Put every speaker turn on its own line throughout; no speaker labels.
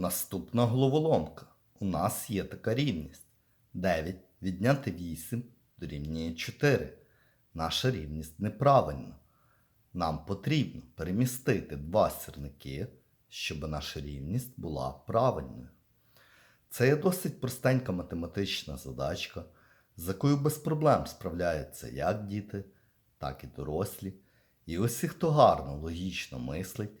Наступна головоломка. У нас є така рівність. 9 відняти 8 дорівнює 4. Наша рівність неправильна. Нам потрібно перемістити два сірники, щоб наша рівність була правильною. Це є досить простенька математична задачка, з якою без проблем справляються як діти, так і дорослі. І усі, хто гарно логічно мислить,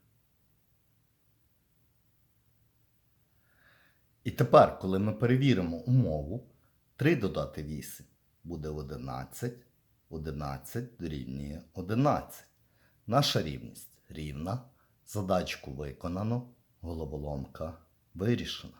І тепер, коли ми перевіримо умову, 3 додати 8 буде 11, 11 дорівнює 11. Наша рівність рівна. Задачку виконано, головоломка вирішена.